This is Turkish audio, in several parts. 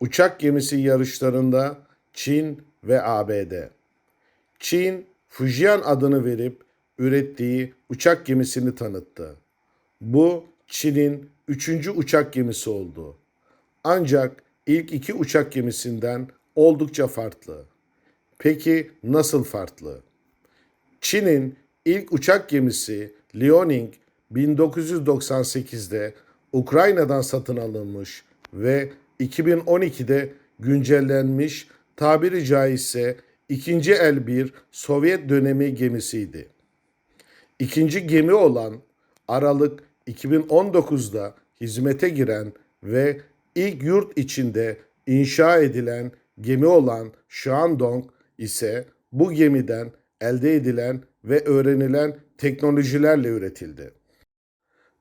Uçak gemisi yarışlarında Çin ve ABD. Çin, Fujian adını verip ürettiği uçak gemisini tanıttı. Bu Çin'in üçüncü uçak gemisi oldu. Ancak ilk iki uçak gemisinden oldukça farklı. Peki nasıl farklı? Çin'in ilk uçak gemisi Liaoning 1998'de Ukrayna'dan satın alınmış ve 2012'de güncellenmiş tabiri caizse ikinci el bir Sovyet dönemi gemisiydi. İkinci gemi olan Aralık 2019'da hizmete giren ve ilk yurt içinde inşa edilen gemi olan Shandong ise bu gemiden elde edilen ve öğrenilen teknolojilerle üretildi.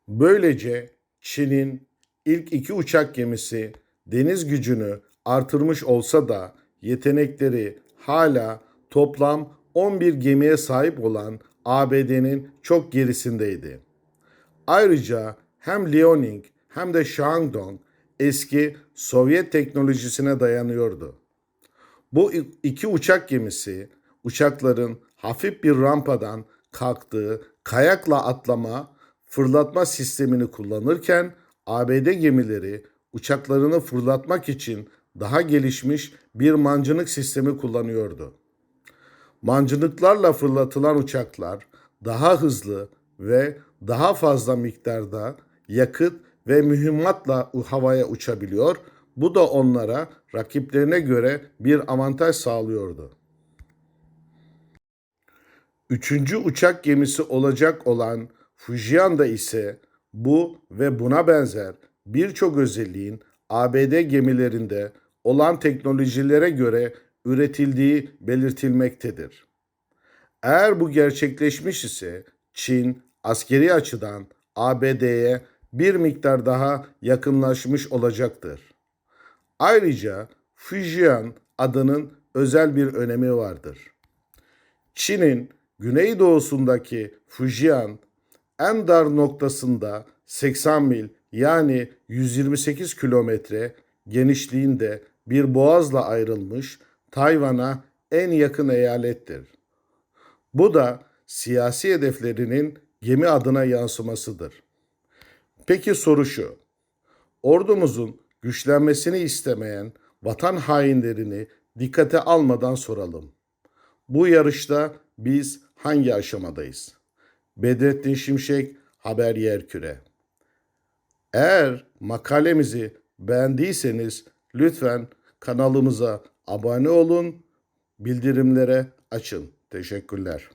Böylece Çin'in ilk iki uçak gemisi deniz gücünü artırmış olsa da yetenekleri hala toplam 11 gemiye sahip olan ABD'nin çok gerisindeydi. Ayrıca hem Liaoning hem de Shandong eski Sovyet teknolojisine dayanıyordu. Bu iki uçak gemisi uçakların hafif bir rampadan kalktığı kayakla atlama, fırlatma sistemini kullanırken ABD gemileri uçaklarını fırlatmak için daha gelişmiş bir mancınık sistemi kullanıyordu. Mancınıklarla fırlatılan uçaklar daha hızlı ve daha fazla miktarda yakıt ve mühimmatla havaya uçabiliyor. Bu da onlara rakiplerine göre bir avantaj sağlıyordu. Üçüncü uçak gemisi olacak olan Fujian'da ise bu ve buna benzer birçok özelliğin ABD gemilerinde olan teknolojilere göre üretildiği belirtilmektedir. Eğer bu gerçekleşmiş ise Çin askeri açıdan ABD'ye bir miktar daha yakınlaşmış olacaktır. Ayrıca Fujian adının özel bir önemi vardır. Çin'in güneydoğusundaki Fujian en dar noktasında 80 mil yani 128 kilometre genişliğinde bir boğazla ayrılmış Tayvan'a en yakın eyalettir. Bu da siyasi hedeflerinin gemi adına yansımasıdır. Peki soru şu. Ordumuzun güçlenmesini istemeyen vatan hainlerini dikkate almadan soralım. Bu yarışta biz hangi aşamadayız? Bedrettin Şimşek Haber Yerküre. Eğer makalemizi beğendiyseniz lütfen kanalımıza abone olun, bildirimlere açın. Teşekkürler.